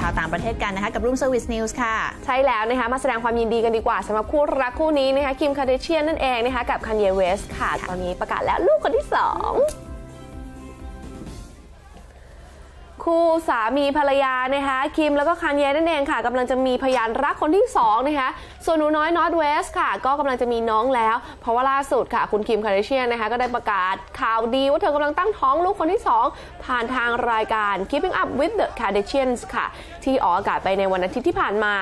ข่าวต่างประเทศกันนะคะกับรุ่มเซอร์วิสนิวส์ค่ะ ใช่แล้วนะคะมาแสดงความยินดีกันดีกว่าสำหรับคู่รักคู่นี้นะคะคิมคาเดเชียนนั่นเองนะคะกับคันเยเวสค่ะ ตอนนี้ประกาศแล้วลูกคนที่ 2 คู่สามีภรรยานะคะคิมแล้วก็คันเยนั่นเองค่ะกำลังจะมีพยานรักคนที่สองนะคะส่วนหนูน้อยนอตเวสค่ะ ก็กำลังจะมีน้องแล้ว เพราะว่าล่าสุดค่ะ คุณคิมคาเดเชียนนะคะก็ได้ประกาศข่าวดีว่าเธอกำลังตั้งท้องลูกคนที่สองผ่านทางรายการ Keeping Up with the Kardashians ค่ะ ที่ออกอากาศไปในวันอาทิตย์ที่ผ่านมา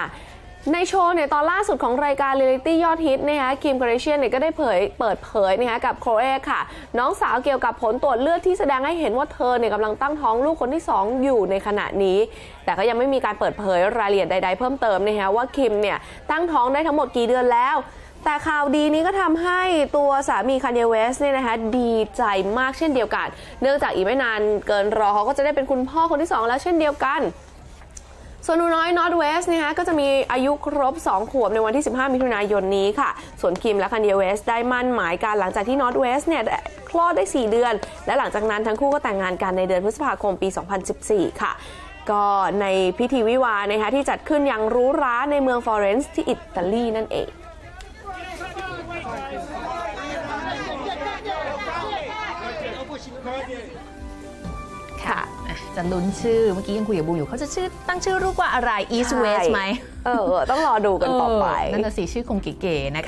ในโชว์เนี่ยตอนล่าสุดของรายการเรียลิตี้ยอดฮิตนะคะคิมคาเดเชียนเนี่ยก็ได้เผยเปิดเผยนะคะกับโครเอค่ะ น้องสาวเกี่ยวกับผลตรวจเลือดที่แสดงให้เห็นว่าเธอเนี่ยกำลังตั้งท้องลูกคนที่ 2 อยู่ในขณะนี้ แต่ก็ยังไม่มีการเปิดเผยรายละเอียดใด ๆ เพิ่มเติมนะคะว่าคิมเนี่ยตั้งท้องได้ทั้งหมดกี่เดือนแล้วแต่ข่าวดีนี้ก็ทำให้ตัวสามีค a นเยเวสเนี่ยนะคะดีใจมากเช่นเดียวกัน เนื่องจากอีกไม่นานเกินรอเขาก็จะได้เป็นคุณพ่อคนที่สองแล้วเช่นเดียวกัน ส่วนหนูน้อยนอตเวสนะคะก็จะมีอายุครบ 2 ขวบในวันที่ 15 มิถุนายนนี้ค่ะ ส่วนคิมและคันเยเวสได้มั่นหมายกันหลังจากที่นอตเวสเนี่ยคลอดได้ 4 เดือน และหลังจากนั้นทั้งคู่ก็แต่งงานกันในเดือนพฤษภาคมปี 2014 ค่ะก็ในพิธีวิวานะคะที่จัดขึ้นอย่างรู้ร้าในเมืองฟลอเรนซ์ที่อิตาลีนั่นเองค่ะอะ จะลุ้นชื่อเมื่อกี้ยังคุยกับบูมอยู่เขาจะชื่อตั้งชื่อลูกว่าอะไร East ใช่ West ไหม เออ ต้องรอดูกันต่อไปเนั่นน่ะสิชื่อคงเก๋ๆนะคะ